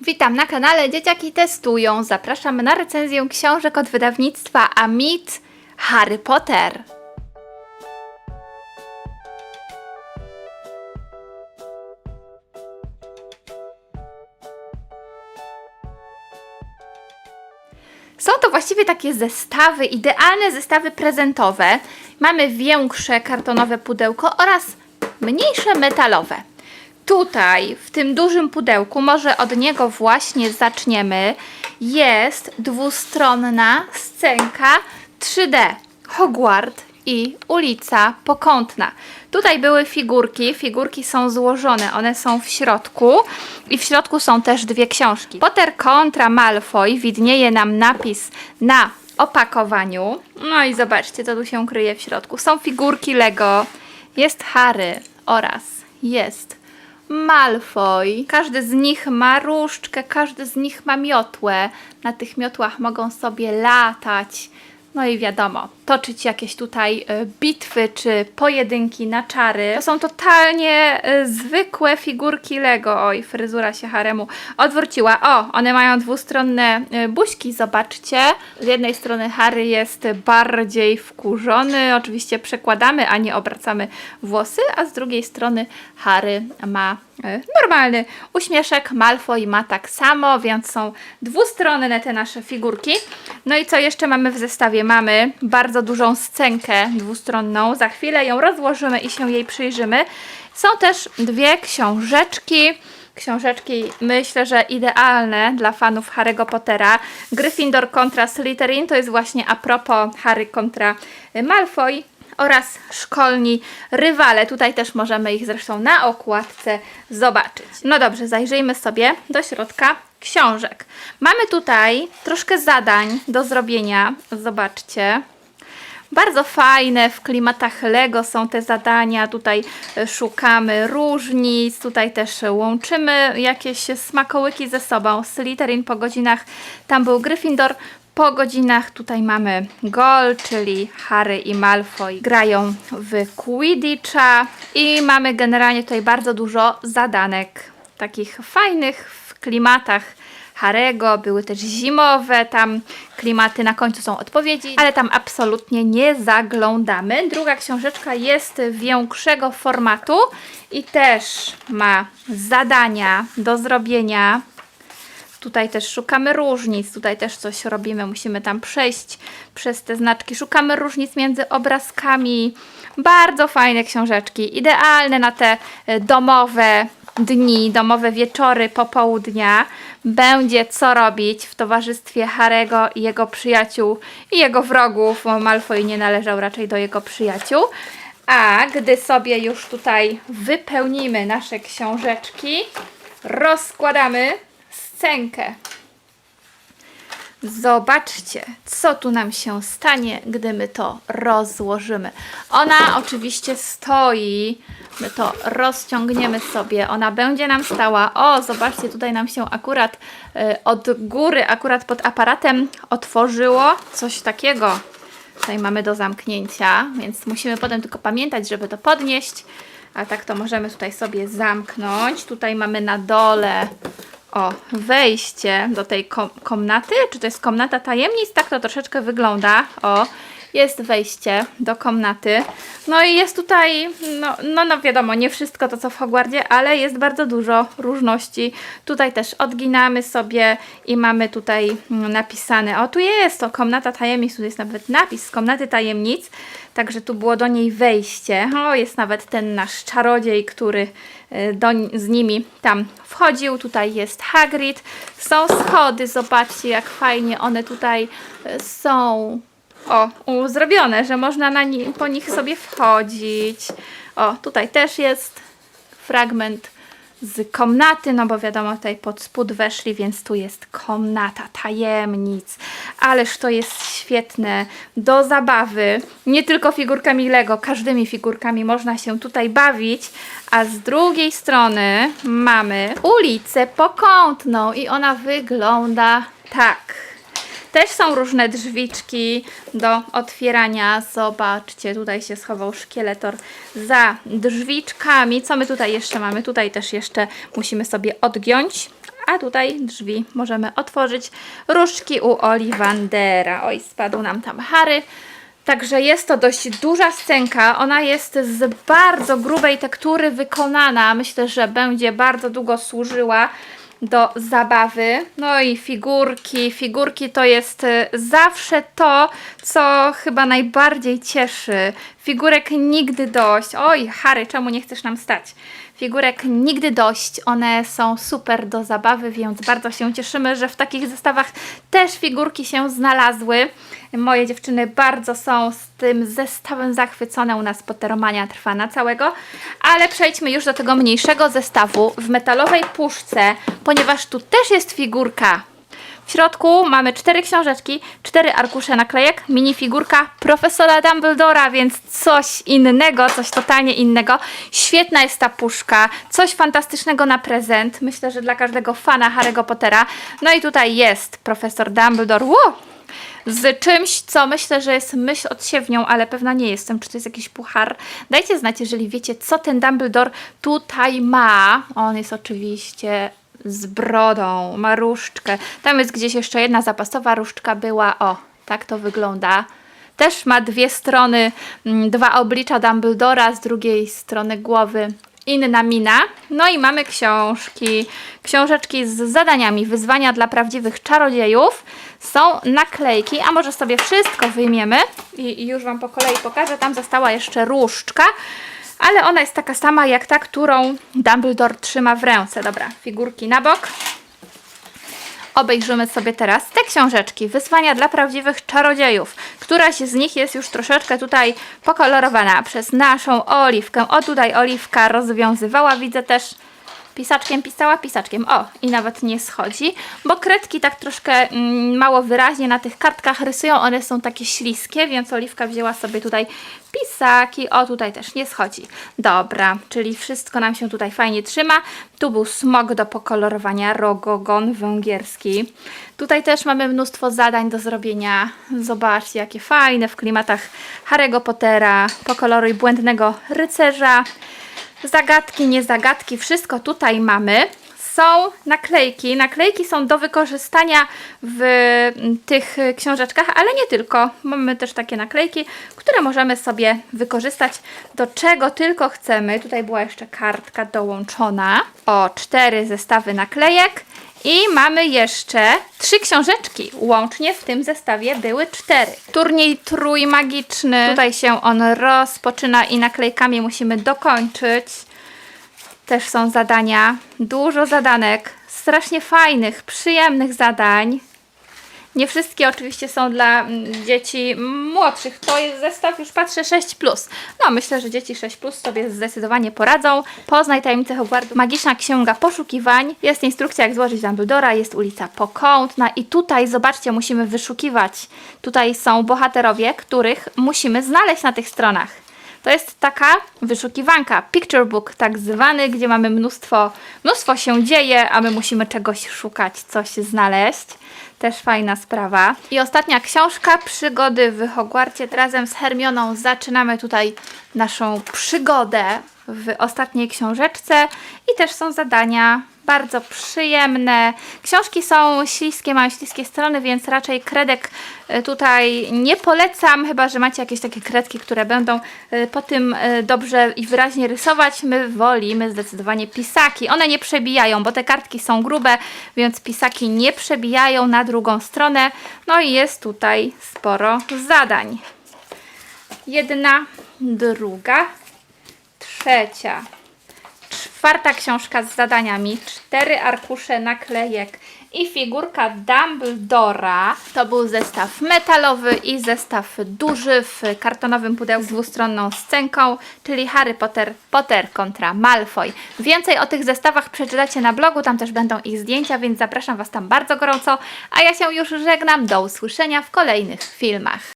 Witam na kanale Dzieciaki Testują. Zapraszam na recenzję książek od wydawnictwa Amit Harry Potter. Są to właściwie takie zestawy, idealne zestawy prezentowe. Mamy większe kartonowe pudełko oraz mniejsze metalowe. Tutaj, w tym dużym pudełku, może od niego właśnie zaczniemy, jest dwustronna scenka 3D. Hogwart i ulica Pokątna. Tutaj były figurki, figurki są złożone, one są w środku i w środku są też dwie książki. Potter kontra Malfoy, widnieje nam napis na opakowaniu. No i zobaczcie, co tu się kryje w środku. Są figurki Lego, jest Harry oraz jest Malfoy. Każdy z nich ma różdżkę, każdy z nich ma miotłę. Na tych miotłach mogą sobie latać. No i wiadomo, toczyć jakieś tutaj e, bitwy czy pojedynki na czary. To są totalnie e, zwykłe figurki Lego. Oj, fryzura się haremu odwróciła. O, one mają dwustronne e, buźki, zobaczcie. Z jednej strony Harry jest bardziej wkurzony, oczywiście przekładamy, a nie obracamy włosy, a z drugiej strony Harry ma normalny uśmieszek. Malfoy ma tak samo, więc są dwustronne te nasze figurki. No i co jeszcze mamy w zestawie? Mamy bardzo dużą scenkę dwustronną. Za chwilę ją rozłożymy i się jej przyjrzymy. Są też dwie książeczki. Książeczki myślę, że idealne dla fanów Harry'ego Pottera. Gryffindor kontra Slytherin to jest właśnie a propos Harry kontra Malfoy oraz szkolni rywale. Tutaj też możemy ich zresztą na okładce zobaczyć. No dobrze, zajrzyjmy sobie do środka książek. Mamy tutaj troszkę zadań do zrobienia. Zobaczcie. Bardzo fajne, w klimatach Lego są te zadania. Tutaj e, szukamy różnic, tutaj też łączymy jakieś smakołyki ze sobą. Slytherin po godzinach, tam był Gryffindor. Po godzinach tutaj mamy Gol, czyli Harry i Malfoy grają w Quidditcha i mamy generalnie tutaj bardzo dużo zadanek, takich fajnych w klimatach Harego, były też zimowe tam klimaty, na końcu są odpowiedzi, ale tam absolutnie nie zaglądamy. Druga książeczka jest większego formatu i też ma zadania do zrobienia. Tutaj też szukamy różnic, tutaj też coś robimy, musimy tam przejść przez te znaczki. Szukamy różnic między obrazkami. Bardzo fajne książeczki, idealne na te e, domowe dni, domowe wieczory, popołudnia. Będzie co robić w towarzystwie Harego i jego przyjaciół i jego wrogów, bo Malfoy nie należał raczej do jego przyjaciół. A gdy sobie już tutaj wypełnimy nasze książeczki, rozkładamy scenkę. Zobaczcie, co tu nam się stanie, gdy my to rozłożymy. Ona oczywiście stoi, my to rozciągniemy sobie, ona będzie nam stała. O, zobaczcie, tutaj nam się akurat y, od góry, akurat pod aparatem otworzyło coś takiego. Tutaj mamy do zamknięcia, więc musimy potem tylko pamiętać, żeby to podnieść. A tak to możemy tutaj sobie zamknąć. Tutaj mamy na dole o, wejście do tej kom komnaty. Czy to jest komnata tajemnic? Tak to troszeczkę wygląda. O, jest wejście do komnaty. No i jest tutaj, no, no, no wiadomo, nie wszystko to co w Hogwardzie, ale jest bardzo dużo różności. Tutaj też odginamy sobie i mamy tutaj mm, napisane, o tu jest to komnata tajemnic, tu jest nawet napis z komnaty tajemnic. Także tu było do niej wejście. O, jest nawet ten nasz czarodziej, który y, do, z nimi tam wchodził. Tutaj jest Hagrid. Są schody, zobaczcie jak fajnie one tutaj y, są. O, zrobione, że można na po nich sobie wchodzić. O, tutaj też jest fragment z komnaty, no bo wiadomo, tutaj pod spód weszli, więc tu jest komnata tajemnic. Ależ to jest świetne do zabawy. Nie tylko figurkami Lego, każdymi figurkami można się tutaj bawić. A z drugiej strony mamy ulicę Pokątną i ona wygląda tak. Też są różne drzwiczki do otwierania. Zobaczcie, tutaj się schował szkieletor za drzwiczkami. Co my tutaj jeszcze mamy? Tutaj też jeszcze musimy sobie odgiąć. a tutaj drzwi możemy otworzyć. Różdżki u Ollivandera. Oj, spadł nam tam Harry. Także jest to dość duża scenka. Ona jest z bardzo grubej tektury wykonana. Myślę, że będzie bardzo długo służyła do zabawy. No i figurki. Figurki to jest y, zawsze to, co chyba najbardziej cieszy. Figurek nigdy dość. Oj, Harry, czemu nie chcesz nam stać? Figurek nigdy dość. One są super do zabawy, więc bardzo się cieszymy, że w takich zestawach też figurki się znalazły. Moje dziewczyny bardzo są z tym zestawem zachwycone. U nas Potteromania trwa na całego. Ale przejdźmy już do tego mniejszego zestawu w metalowej puszce, ponieważ tu też jest figurka. W środku mamy cztery książeczki, cztery arkusze naklejek, minifigurka profesora Dumbledora, więc coś innego, coś totalnie innego. Świetna jest ta puszka, coś fantastycznego na prezent. Myślę, że dla każdego fana Harry'ego Pottera. No i tutaj jest profesor Dumbledore. Wow! z czymś, co myślę, że jest myśl odsiewnią, ale pewna nie jestem, czy to jest jakiś puchar. Dajcie znać, jeżeli wiecie, co ten Dumbledore tutaj ma. On jest oczywiście z brodą, ma różdżkę. Tam jest gdzieś jeszcze jedna zapasowa różdżka była. O, tak to wygląda. Też ma dwie strony, mm, dwa oblicza Dumbledora, z drugiej strony głowy inna mina. No i mamy książki, książeczki z zadaniami, wyzwania dla prawdziwych czarodziejów. Są naklejki, a może sobie wszystko wyjmiemy i, i już Wam po kolei pokażę. Tam została jeszcze różdżka, ale ona jest taka sama jak ta, którą Dumbledore trzyma w ręce. Dobra, figurki na bok. Obejrzymy sobie teraz te książeczki, wyzwania dla prawdziwych czarodziejów. Któraś z nich jest już troszeczkę tutaj pokolorowana przez naszą Oliwkę. O, tutaj Oliwka rozwiązywała, widzę też pisaczkiem pisała, pisaczkiem. O, i nawet nie schodzi, bo kredki tak troszkę mm, mało wyraźnie na tych kartkach rysują, one są takie śliskie, więc Oliwka wzięła sobie tutaj pisaki. O, tutaj też nie schodzi. Dobra, czyli wszystko nam się tutaj fajnie trzyma. Tu był smog do pokolorowania, rogogon węgierski. Tutaj też mamy mnóstwo zadań do zrobienia. Zobaczcie, jakie fajne w klimatach Harry'ego Pottera. Pokoloruj błędnego rycerza. Zagadki, nie zagadki, wszystko tutaj mamy. Są naklejki. Naklejki są do wykorzystania w tych książeczkach, ale nie tylko. Mamy też takie naklejki, które możemy sobie wykorzystać do czego tylko chcemy. Tutaj była jeszcze kartka dołączona. O, cztery zestawy naklejek. I mamy jeszcze trzy książeczki. Łącznie w tym zestawie były cztery. Turniej trójmagiczny. Tutaj się on rozpoczyna i naklejkami musimy dokończyć. Też są zadania. Dużo zadanek. Strasznie fajnych, przyjemnych zadań. Nie wszystkie oczywiście są dla mm, dzieci młodszych. To jest zestaw, już patrzę, 6. No, myślę, że dzieci 6 sobie zdecydowanie poradzą. Poznaj tajemnicę Hogwartu. Magiczna księga poszukiwań. Jest instrukcja, jak złożyć Dumbledora. Jest ulica Pokątna. I tutaj, zobaczcie, musimy wyszukiwać. Tutaj są bohaterowie, których musimy znaleźć na tych stronach. To jest taka wyszukiwanka, picture book tak zwany, gdzie mamy mnóstwo, mnóstwo się dzieje, a my musimy czegoś szukać, coś znaleźć. Też fajna sprawa. I ostatnia książka, Przygody w Hogwarcie. Razem z Hermioną zaczynamy tutaj naszą przygodę w ostatniej książeczce i też są zadania bardzo przyjemne. Książki są śliskie, mają śliskie strony, więc raczej kredek y, tutaj nie polecam, chyba że macie jakieś takie kredki, które będą y, po tym y, dobrze i wyraźnie rysować. My wolimy zdecydowanie pisaki. One nie przebijają, bo te kartki są grube, więc pisaki nie przebijają na drugą stronę. No i jest tutaj sporo zadań. Jedna, druga, trzecia, czwarta książka z zadaniami, cztery arkusze naklejek i figurka Dumbledora. To był zestaw metalowy i zestaw duży w kartonowym pudełku z dwustronną scenką, czyli Harry Potter, Potter kontra Malfoy. Więcej o tych zestawach przeczytacie na blogu, tam też będą ich zdjęcia, więc zapraszam Was tam bardzo gorąco, a ja się już żegnam, do usłyszenia w kolejnych filmach.